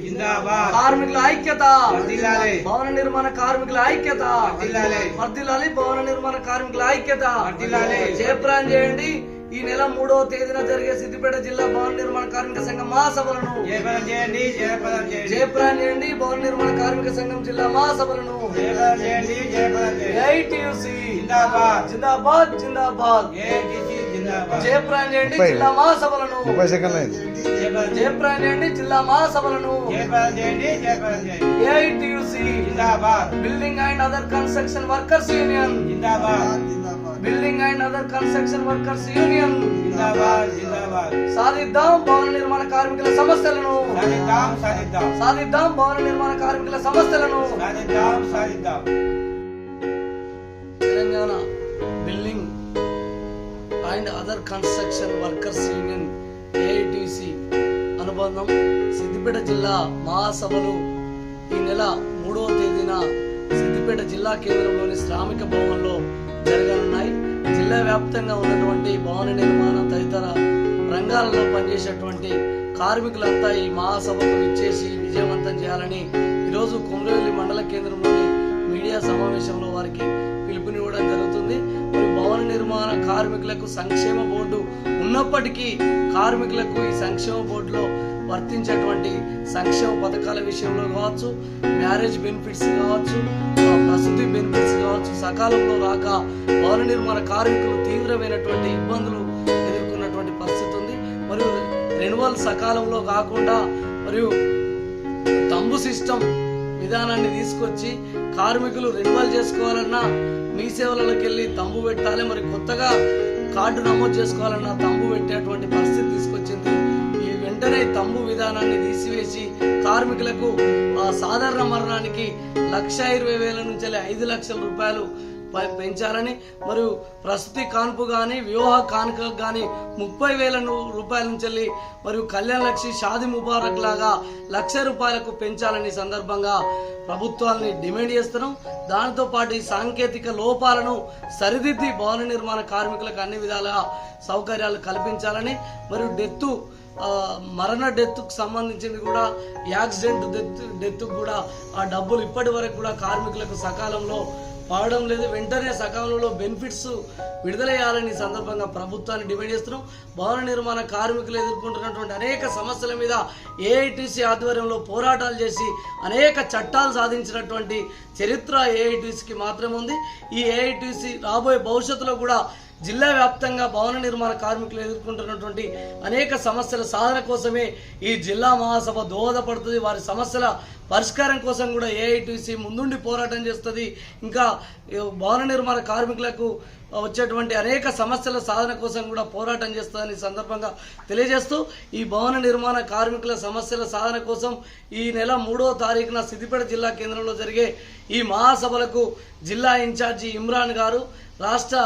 జిందాబాద్. కార్మికుల ఐక్యత. వర్ధిల్లాలి. భవన నిర్మాణ కార్మికుల ఐక్యత. వర్ధిల్లాలి. వర్ధిల్లాలి భవన నిర్మాణ కార్మికుల ఐక్యత. వర్ధిల్లాలి. జయప్రాన్ చేయండి. ఈ నెల మూడవ తేదీన జరిగే సిద్దిపేట జిల్లా భవన నిర్మాణ కార్మిక సంఘం మహాసభలను. చేయండి చేయండి. జయప్రాన్ చేయండి. భవన నిర్మాణ కార్మిక సంఘం జిల్లా మహాసభలను. చేయండి చేయండి. జిందాబాద్. జిందాబాద్ జిందాబాద్. చేయండి ముప్పై. జిల్లా మహాసభలను ముప్పై సెకండ్లు అయింది. చేయండి జిల్లా మహాసభలను AITUC. Building and other construction workers union. Building and other construction workers union. సాధిద్దాం భవన నిర్మాణ కార్మికుల సమస్యలను. సాధిద్దాం భవన నిర్మాణ కార్మికుల సమస్యలను. Telangana and other construction workers union AITC అనుబంధం సిద్దిపేట జిల్లా మహాసభలు ఈ నెల మూడవ తేదీన సిద్దిపేట జిల్లా కేంద్రంలోని శ్రామిక భవన్లో జరగనున్నాయి. జిల్లా వ్యాప్తంగా ఉన్నటువంటి భవన నిర్మాణ తదితర రంగాలలో పనిచేసేటువంటి కార్మికులంతా ఈ మహాసభకు ఇచ్చేసి విజయవంతం చేయాలని ఈరోజు కొమరవెల్లి మండల కేంద్రంలోని మీడియా సమావేశంలో వారికి పిలుపునివ్వడం జరుగుతుంది. భవన నిర్మాణ కార్మికులకు సంక్షేమ బోర్డు ఉన్నప్పటికీ కార్మికులకు ఈ సంక్షేమ బోర్డులో వర్తించేటువంటి సంక్షేమ పథకాల విషయంలో కావచ్చు మ్యారేజ్ బెనిఫిట్స్ కావచ్చు ప్రసూతి బెనిఫిట్స్ కావచ్చు సకాలంలో రాక భవన నిర్మాణ కార్మికులు తీవ్రమైనటువంటి ఇబ్బందులు ఎదుర్కొన్నటువంటి పరిస్థితి ఉంది. మరియు రెన్యువల్ సకాలంలో కాకుండా మరియు తంబు సిస్టమ్ విధానాన్ని తీసుకొచ్చి కార్మికులు రెన్యువల్ చేసుకోవాలన్నా మీ సేవలలోకి వెళ్ళి తంబు పెట్టాలి. మరి కొత్తగా కార్డు నమోదు చేసుకోవాలన్నా తంబు పెట్టేటువంటి పరిస్థితి తీసుకొచ్చింది. ఈ వెంటనే తంబు విధానాన్ని తీసివేసి కార్మికులకు ఆ సాధారణ మరణానికి లక్ష ఇరవై వేల నుంచి ఐదు లక్షల రూపాయలు పెంచాలని మరియు ప్రసూతి కాన్పు కానీ వివాహ కానుక కానీ ముప్పై వేల రూపాయల నుంచి వెళ్ళి మరియు కళ్యాణ లక్ష్మి షాది ముబారక్ లాగా లక్ష రూపాయలకు పెంచాలని సందర్భంగా ప్రభుత్వాన్ని డిమాండ్ చేస్తున్నాం. దానితో పాటు ఈ సాంకేతిక లోపాలను సరిదిద్ది భవన నిర్మాణ కార్మికులకు అన్ని విధాలుగా సౌకర్యాలు కల్పించాలని మరియు డెత్ మరణ డెత్కు సంబంధించింది కూడా యాక్సిడెంట్ డెత్ డెత్ కూడా ఆ డబ్బులు ఇప్పటి వరకు కూడా కార్మికులకు సకాలంలో పాడడం లేదు. వెంటనే సకాలంలో బెనిఫిట్స్ విడుదల చేయాలని సందర్భంగా ప్రభుత్వాన్ని డిమాండ్ చేస్తున్నాం. భవన నిర్మాణ కార్మికులు ఎదుర్కొంటున్నటువంటి అనేక సమస్యల మీద ఏఐటీసీ ఆధ్వర్యంలో పోరాటాలు చేసి అనేక చట్టాలు సాధించినటువంటి చరిత్ర ఏఐటీసీకి మాత్రమే ఉంది. ఈ ఏఐటీసీ రాబోయే భవిష్యత్తులో కూడా జిల్లా వ్యాప్తంగా భవన నిర్మాణ కార్మికులు ఎదుర్కొంటున్నటువంటి అనేక సమస్యల సాధన కోసమే ఈ జిల్లా మహాసభ దోహదపడుతుంది. వారి సమస్యల పరిష్కారం కోసం కూడా ఏఐటీసీ ముందుండి పోరాటం చేస్తుంది. ఇంకా భవన నిర్మాణ కార్మికులకు వచ్చేటువంటి అనేక సమస్యల సాధన కోసం కూడా పోరాటం చేస్తుందని సందర్భంగా తెలియజేస్తూ ఈ భవన నిర్మాణ కార్మికుల సమస్యల సాధన కోసం ఈ నెల మూడో తారీఖున సిద్దిపేట జిల్లా కేంద్రంలో జరిగే ఈ మహాసభలకు జిల్లా ఇన్ఛార్జి ఇమ్రాన్ గారు రాష్ట్ర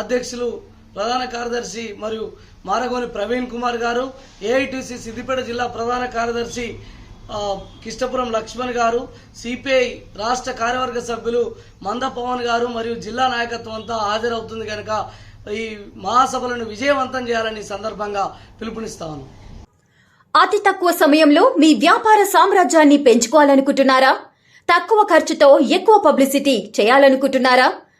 అధ్యక్షులు ప్రధాన కార్యదర్శి మరియు మారగోని ప్రవీణ్ కుమార్ గారు ఏఐటీసీ సిద్దిపేట జిల్లా ప్రధాన కార్యదర్శి కిష్టపురం లక్ష్మణ్ గారు సిపిఐ రాష్ట్ర కార్యవర్గ సభ్యులు మంద పవన్ గారు మరియు జిల్లా నాయకత్వం అంతా హాజరవుతుంది కనుక ఈ మహాసభలను విజయవంతం చేయాలని సందర్భంగా పిలుపునిస్తాను. అతి తక్కువ సమయంలో మీ వ్యాపార సామ్రాజ్యాన్ని పెంచుకోవాలనుకుంటున్నారా? తక్కువ ఖర్చుతో ఎక్కువ పబ్లిసిటీ చేయాలనుకుంటున్నారా?